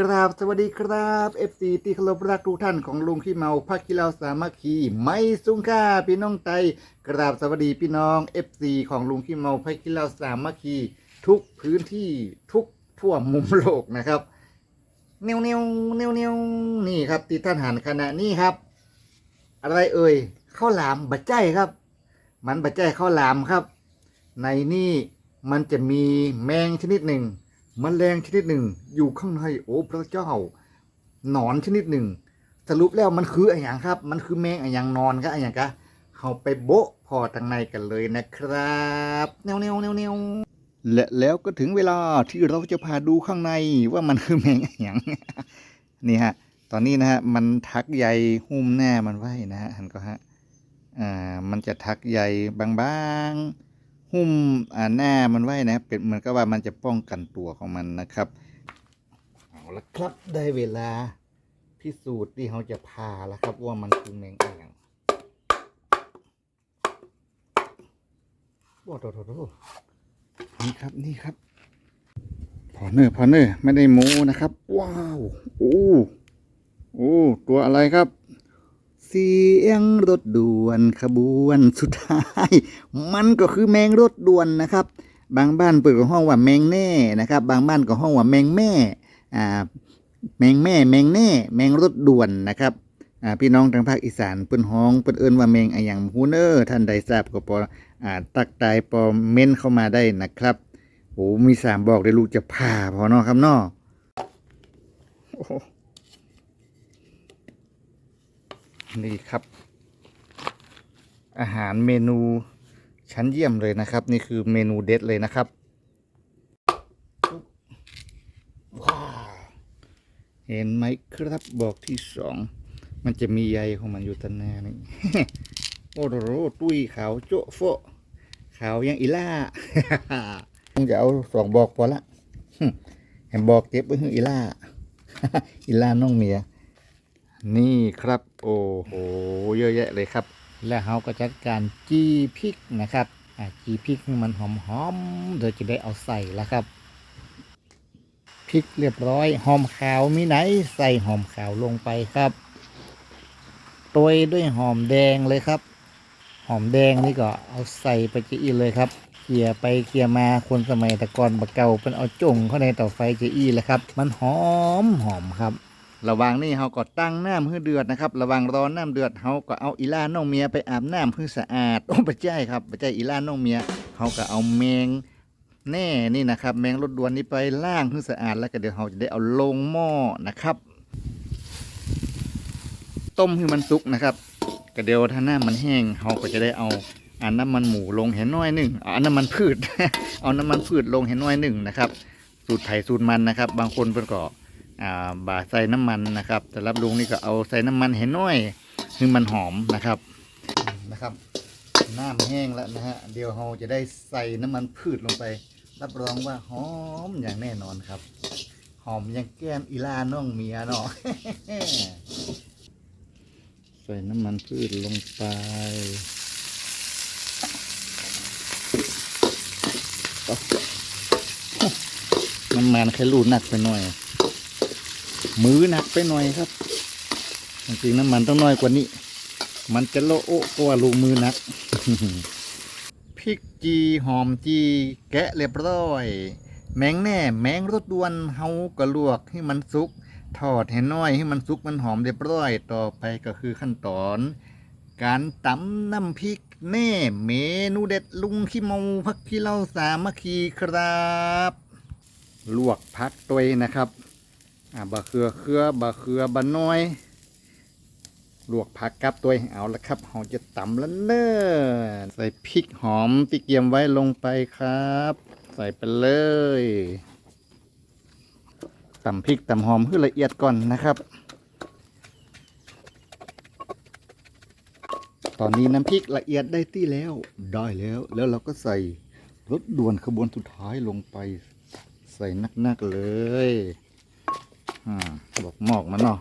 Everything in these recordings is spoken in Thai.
กราบสวัสดีครับ FC ที่เคารพรักทุกท่านของลุงขี้เมาพักกีฬาสามัคคีไม่สุงค่าพี่น้องไตกราบสวัสดีพี่น้อง FC ของลุงขี้เมาพักกีฬาสามัคคีทุกพื้นที่ทุกทั่วมุมโลกนะครับเนียวเนียวเนียวเนียวนี่ครับที่ท่านหันขณะนี้ครับ อะไรเอ่ยข้าวหลามบะใจครับ มันบะใจข้าวหลามครับ ในนี่มันจะมีแมงชนิดหนึ่ง มแมลงชนิดหนึ่ง อยู่ข้างในโอ้พระเจ้า หนอนชนิดหนึ่ง สรุปแล้วมันคืออะไรอย่างครับ มันคือแมงอะไรอย่างนอนครับอะไรอย่างกะเขาไปโบะพอทางในกันเลยนะครับแนวแนวแนวแนวและแล้วก็ถึงเวลาที่เราจะพาดูข้างในว่ามันคือแมงอะไรอย่างนี่ฮะ ตอนนี้นะฮะมันทักใยหุ้มหน้ามันไว้นะฮะหันก็ฮะอ่ามันจะทักใยบางๆ หุ้มอ่าหน้ามันไว้นะเป็นเหมือนกับว่ามันจะป้องกันตัวของมันนะครับเอาละครับได้เวลาพิสูจน์ที่เขาจะพาแล้วครับ ว่ามันคือแมงอ่างว้าวโถโถโถนี่ครับนี่ครับพอเนอร์พอเนอร์ไม่ได้โม้นะครับ ว้าว โอ้โอ้ตัวอะไรครับ เสียงรถด่วนขบวนสุดท้าย มันก็คือแมงรถด่วนนะครับ บางบ้านเปิดกับห้องว่าแมงแน่นะครับ บางบ้านก็ห้องว่าแมงแม่อ่าแมงแม่ แมงแน่ แมงรถด่วนนะครับอ่าพี่น้องทางภาคอีสานเปิ้นห้องเปิ้นเอิ้นว่าแมงอะหยังฮูเนอร์ท่านใดทราบก็พออ่าตักตายปอเม้นเข้ามาได้นะครับโอ้มีสามบอกได้ลูกจะผ่าพอเนาะครับเนาะโอ้โห นี่ครับ อาหารเมนูชั้นเยี่ยมเลยนะครับ นี่คือเมนูเด็ดเลยนะครับว้าเห็นไหมครับบอกที่สองมันจะมีใยของมันอยู่ตันหน้านี่โอ้โหตุ้ยขาวโจะโฟขาวยังอีล่าคงจะเอาสองบอกพอละเห็นบอกเก็บไว้ให้อีล่า อีล่าน้องเมีย นี่ครับ โอ้โห เยอะแยะเลยครับ แล้วเขาก็จัดการจีพริกนะครับอ่าจีพริกให้มันหอมๆเดี๋ยวจะได้เอาใส่แล้วครับพริกเรียบร้อยหอมขาวมีไหน ใส่หอมขาวลงไปครับโตยด้วยหอมแดงเลยครับ หอมแดงนี่ก็เอาใส่ไปจะอีเลยครับเขี่ยไปเขี่ยมาคนสมัยตะกอนบะเก่าเป็นเอาจงเข้าในเต่าไฟจะอีเลยครับ มันหอมหอมครับ ระว่างนี้เราก็ตั้งน้ำให้เดือดนะครับ ระว่างรอน้ำเดือดเราก็เอาอีล่าน้องเมียไปอาบน้ำให้สะอาดโอ้ปะใจครับปะใจอีล่าน้องเมียเขาก็เอาแมงแน่นี่นะครับ แมงรถด่วนนี้ไปล้างให้สะอาดแล้วก็เดี๋ยวเราจะได้เอาลงหม้อนะครับ ต้มให้มันสุกนะครับก็เดี๋ยวถ้าน้ำมันแห้งเราก็จะได้เอาอันน้ำมันหมูลงเห็นน้อยหนึ่งเอาอันน้ำมันพืช เอาน้ำมันพืชลงเห็นน้อยหนึ่งนะครับ สูตรไผ่สูตรมันนะครับ บางคนเพิ่นก็อ่า บาใส่น้ำมันนะครับ แต่รับลุงนี่ก็เอาใส่น้ำมันเห็นน้อยคือมันหอมนะครับนะครับน้ำแห้งแล้วนะฮะเดี๋ยวเราจะได้ใส่น้ำมันพืชลงไป รับรองว่าหอมอย่างแน่นอนครับ หอมอยังแก้มอีลาน้องเมียเนาะใส่น้ำมันพืชลงไปน้ำมันแค่รูดหนักไปหน่อย มือหนักไปหน่อยครับจริงๆน้ำมันต้องน้อยกว่านี้ มันจะโละโอะกว่าลูกมือหนักพริกจีหอมจีแกะเรียบร้อย แมงแน่ แมงรสดวนเฮาก็ลวกให้มันสุก ทอดให้น้อยให้มันสุกมันหอมเรียบร้อย ต่อไปก็คือขั้นตอน การตำน้ำพริกแน่เมนูเด็ดลุงขี้เมาพักขี้เล่าสามัคคีครับ ลวกพักตัวนะครับ อ่าบะเขือเคือบะเขือบะน้อย ลวกผักกับตัวเอาละครับเราจะตำแล้วเนอะใส่พริกหอมที่เกียมไว้ลงไปครับ ใส่ไปเลยตำพริกตำหอมให้ละเอียดก่อนนะครับ ตอนนี้น้ำพริกละเอียดได้ที่แล้วได้แล้ว แล้วเราก็ใส่รถด่วนขบวนสุดท้ายลงไป ใส่นักๆเลย อ่าบอกหมอกมันเนาะ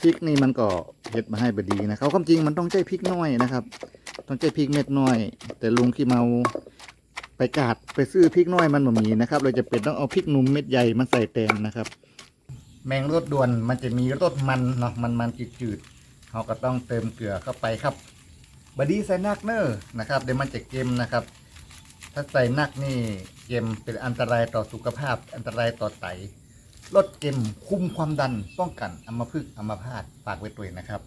พริกนี่มันก็เฮ็ดมาให้บดีนะเขาความจริงมันต้องใช้พริกน้อยนะครับ ต้องใช้พริกเม็ดน้อย แต่ลุงขี้เมาไปกาดไปซื้อพริกน้อยมันบ่มีนะครับ เราจะเป็นต้องเอาพริกหนุ่มเม็ดใหญ่มาใส่แทนนะครับ แมงรสด่วนมันจะมีรสมันเนาะมันมันจืดๆเราก็ต้องเติมเกลือเข้าไปครับบดีใส่นักเนอร์นะครับ เดี๋ยวมันจะเค็มนะครับ ถ้าใส่นักนี่เค็มเป็นอันตรายต่อสุขภาพ อันตรายต่อไต ลดเค็มคุมความดันป้องกันอัมพฤกษ์อัมพาตฝากไว้ตัวเองนะครับ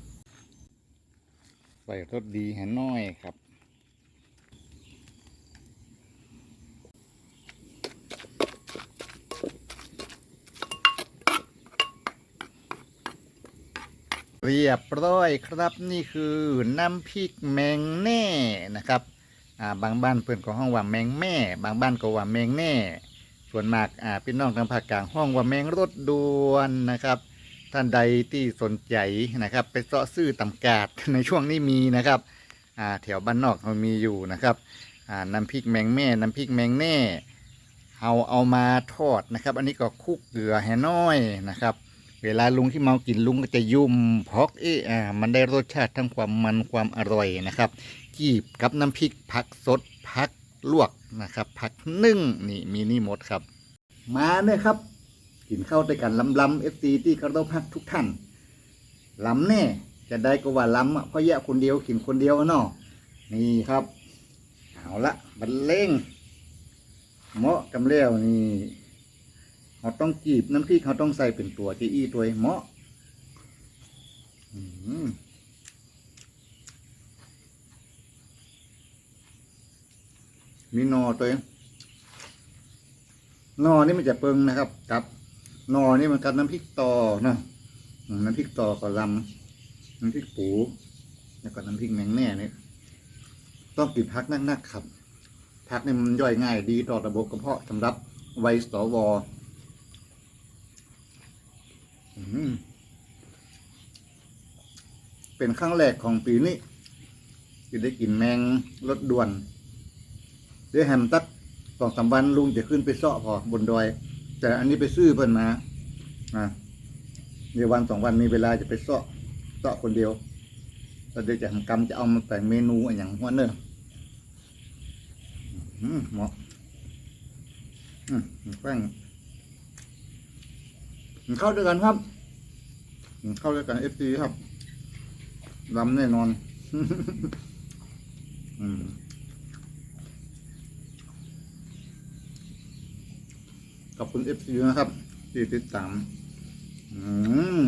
ใส่รสดีแห่น้อยครับเรียบร้อยครับนี่คือน้ำพริกแมงแน่นะครับ อ่าบางบ้านเพื่อนก็ห้องว่าแมงแม่ บางบ้านก็ว่าแมงแน่ ส่วนมากอ่าพี่น้องทางภาคกลางห้องว่าแมงรถด่วนนะครับ ท่านใดที่สนใจนะครับ ไปเสาะซื้อตำกาดในช่วงนี้มีนะครับอ่าแถวบ้านนอกมันมีอยู่นะครับอ่าน้ำพริกแมงแม่น้ำพริกแมงแน่เอาเอามาทอดนะครับ อันนี้ก็คุกเกลือแห่น้อยนะครับ เวลาลุงที่เมากินลุงก็จะยุ่มเพราะเอะอ่ามันได้รสชาติทั้งความมันความอร่อยนะครับกีบกับน้ำพริกผักสดผัก ลวกนะครับผักนึ่งนี่มีนี่หมดครับ มาเนี่ยครับ กินข้าวด้วยกันลำลำเอฟซีที่เคารพรักทุกท่านลำแน่จะได้ก็ว่าลำอะเพราะแยกคนเดียวกินคนเดียวเนาะนี่ครับ เอาละบรรเลงเหมาะกำเล้วนี่เราต้องจีบน้ำพริกเขาต้องใส่เป็นตัวจีอี้ตัวเหมาะอืม มีนอตัวเองนอนี่มันจะเปิงนะครับกับนอนี่มันกับน้ำพริกตอนะน้ำพริกตอกับลำน้ำพริกปูแล้วก็น้ำพริกแมงแน่เนี่ยต้องกินพักนักๆครับพักนี่มันย่อยง่ายดีต่อระบบกระเพาะสำหรับวัยสวอเป็นครั้งแรกของปีนี้ที่ได้กินแมงรถด่วน เดี๋ยวแฮมตักสองสามวันลุงจะขึ้นไปเสาะพอบนดอย แต่อันนี้ไปซื้อเพิ่นมาอ่าเดี๋ยววันสองวันมีเวลาจะไปเสาะเสาะคนเดียวแล้วเดี๋ยวจะทำกรรมจะเอามาแต่งเมนูอะไรอย่างหัวเนอะอืมเหมาะอืมแป้งกินข้าด้วยกันครับกินข้าด้วยกันเอฟซีครับลำแน่นอน อืม ขอบคุณเอฟซีนะครับที่ติดตาม อืม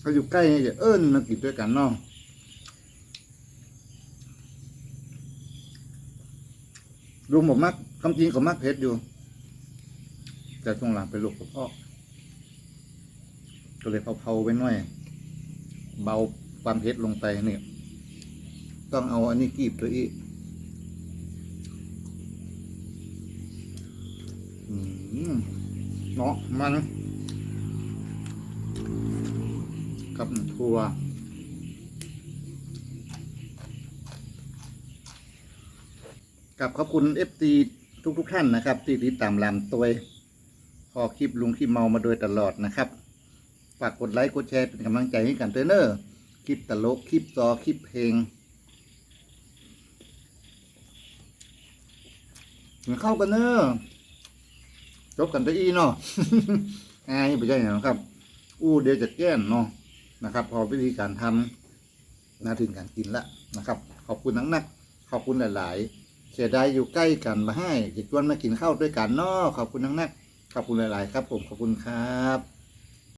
เขาอยู่ใกล้จะเอิ้นมากินด้วยกันเนาะลุงผมมักคำจริงเขามักเผ็ดอยู่ แต่ช่วงหลังเป็นลูกกระเพาะก็เลยเผาๆไปหน่อย เบาความเผ็ดลงไปเนี่ยต้องเอาอันนี้กีบตัวอีกอืม เนาะมัน กับถั่วกับขอบคุณเอฟซีทุกๆท่านนะครับ ที่ติดตามลำตัวพอคลิปลุงขี้เมามาโดยตลอดนะครับ ฝากกดไลค์กดแชร์เป็นกำลังใจให้กันด้วยเนอะคลิปตลกคลิปซอคลิปเพลงเข้ากันเนอะ จบกันตัวอีเนาะง่ายไปใช่ไหมครับ อู้เดี๋ยวจะแก้นเนาะนะครับ พอวิธีการทำนาถึงการกินละนะครับ ขอบคุณนักนักขอบคุณหลาย ๆ เสียดายอยู่ใกล้กันมาให้จะชวนมากินข้าวด้วยกันเนาะขอบคุณนักนักขอบคุณหลาย ๆ ครับ ผมขอบคุณครับ